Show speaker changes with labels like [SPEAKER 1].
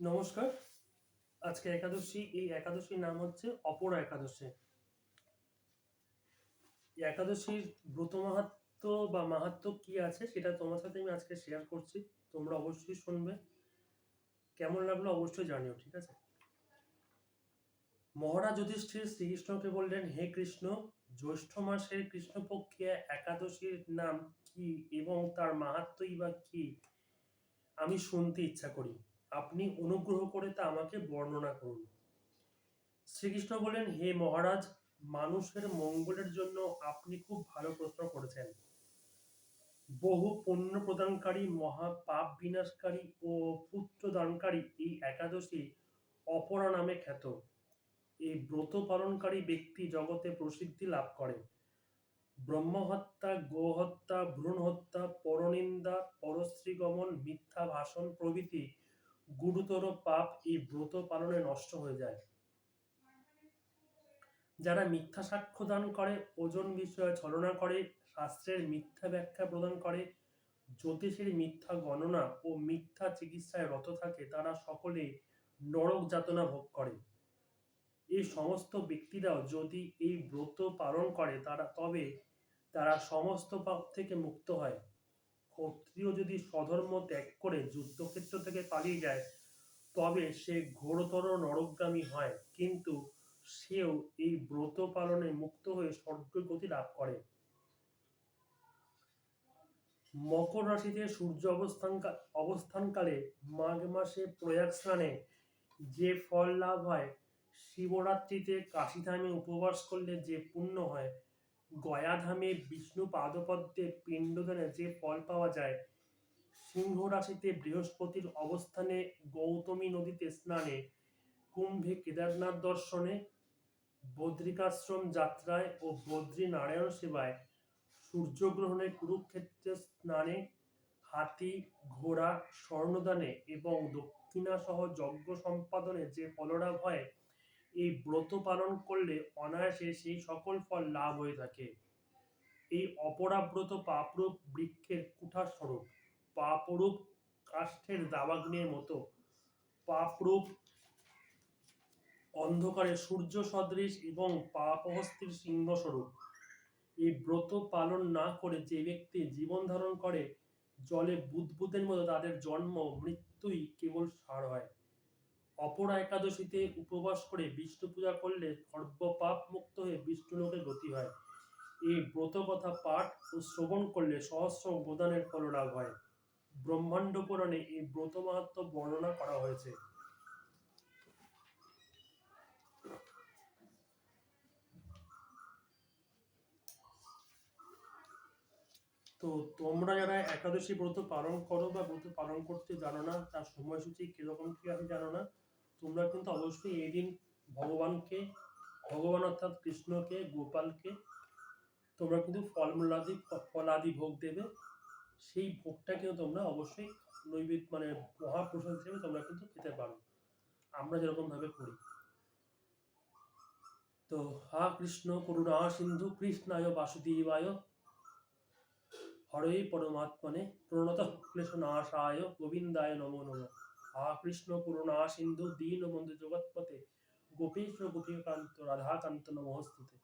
[SPEAKER 1] নমস্কার। আজকে একাদশী, এই একাদশীর নাম হচ্ছে অপরা একাদশী। একাদশীর ব্রত মাহাত্ম বা মাহাত্ম কি আছে সেটা তোমার সাথে আমি আজকে শেয়ার করছি। তোমরা অবশ্যই শুনবে। কেমন লাগল অবশ্যই জানিও, ঠিক আছে? মহারাজ যুধিষ্ঠির শ্রীকৃষ্ণকে বললেন, হে কৃষ্ণ, জ্যৈষ্ঠ মাসের কৃষ্ণপক্ষে একাদশীর নাম কি এবং তার মাহাত্মই বা কি? আমি শুনতে ইচ্ছা করি। আপনি অনুগ্রহ করে তা আমাকে বর্ণনা করুন। শ্রীকৃষ্ণ বলেন হে মহারাজ, মানুষের মঙ্গলের জন্য আপনি খুব ভালো প্রশ্ন করেছেন। বহু পুণ্য প্রদানকারী, মহা পাপ বিনাশকারী ও পুত্র দানকারী এই একাদশী অপরা নামে খ্যাত। এই ব্রত পালনকারী ব্যক্তি জগতে প্রসিদ্ধি লাভ করে। ব্রহ্মহত্যা, গোহত্যা ভ্রূণ হত্যা পরনিন্দা, পরশ্রীগমন, মিথ্যা ভাষণ প্রভৃতি গুরুতর পাপ এই ব্রত পালনে নষ্ট হয়ে যায়। যারা মিথ্যা সাক্ষ্য দান করে, ওজন বিষয়ে ছলনা করে, শাস্ত্রের মিথ্যা ব্যাখ্যা প্রদান করে, জ্যোতিষের মিথ্যা গণনা ও মিথ্যা চিকিৎসায় রত থাকে, তারা সকলে নরক যাতনা ভোগ করে। এই সমস্ত ব্যক্তিরাও যদি এই ব্রত পালন করে, তারা তবে তারা সমস্ত পাপ থেকে মুক্ত হয়। ক্ষত্রিয় যদি স্বধর্ম ত্যাগ করে যুদ্ধক্ষেত্র থেকে পালিয়ে যায়, তবে সে ঘোরতর নরকগামী হয়। কিন্তু সেও এই ব্রত পালনে মুক্ত হয়ে স্বর্গগতি লাভ করে। মকর রাশিতে সূর্য অবস্থান অবস্থানকালে মাঘ মাসে প্রয়াগ স্নানে যে ফল লাভ হয়, শিবরাত্রিতে কাশীধামে উপবাস করলে যে পুণ্য হয় গয়াধামে বিষ্ণু পাদপদ্মে পিণ্ডদানে যে ফল পাওয়া যায় সিংহ রাশিতে বৃহস্পতির অবস্থানে গৌতমী নদীতে স্নানে, কুম্ভে কেদারনাথ দর্শনে, বদ্রিকাশ্রম যাত্রায় ও বদ্রী নারায়ণ সেবায়, সূর্যগ্রহণে কুরুক্ষেত্রে স্নানে, হাতি, ঘোড়া, স্বর্ণদানে এবং দক্ষিণাসহ যজ্ঞ সম্পাদনে যে ফললাভ হয় এই ব্রত পালন করলে অনায়াসে সেই সকল ফল লাভ হয়ে থাকে। এই অপরাব্রত পাপরূপ বৃক্ষের কুঠার স্বরূপ পাপরূপ কাষ্ঠের দাবাগ্নের মতো, পাপরূপ অন্ধকারে সূর্য সদৃশ এবং পাপহস্তির সিংহস্বরূপ। এই ব্রত পালন না করে যে ব্যক্তি জীবন ধারণ করে, জলে বুদবুদের মতো তাদের জন্ম, মৃত্যুই কেবল সার হয়। অপরা একাদশীতে উপবাস করে বিষ্ণু পূজা করলে সর্বপাপ মুক্ত হয়ে বিষ্ণুলোকে গতি হয়। এই ব্রত কথা পাঠ ও শ্রবণ করলে সহস্র গোদানের ফল লাভ হয়। ব্রহ্মাণ্ড পুরাণে এই ব্রত মাহাত্ম বর্ণনা করা হয়েছে। তো তোমরা যারা একাদশী ব্রত পালন করো বা ব্রত পালন করতে জানো না, তার সময়সূচি কীরকম কি আছে জানো না। তোমরা কিন্তু অবশ্যই এই দিন ভগবানকে, ভগবান অর্থাৎ কৃষ্ণকে, গোপালকে, তোমরা কিন্তু ফলমূলাদি, ফলাদি ভোগ দেবে। সেই ভোগটাকেও তোমরা অবশ্যই নৈবেদ্য মানে মহাপ্রসাদ হিসেবে তোমরা কিন্তু খেতে পারো। আমরা যেরকম ভাবে করি। তো হা কৃষ্ণ, করুণা সিন্ধু, কৃষ্ণায় বাসুদেবায়, হরে পরমাত্মনে প্রণত ক্লেশ নাশায় গোবিন্দায় নমো নম। হা কৃষ্ণ করুণা সিন্ধু দীন বন্ধু জগৎপথে গোপেশ গোপীকান্ত রাধাকান্ত নমস্তুতে।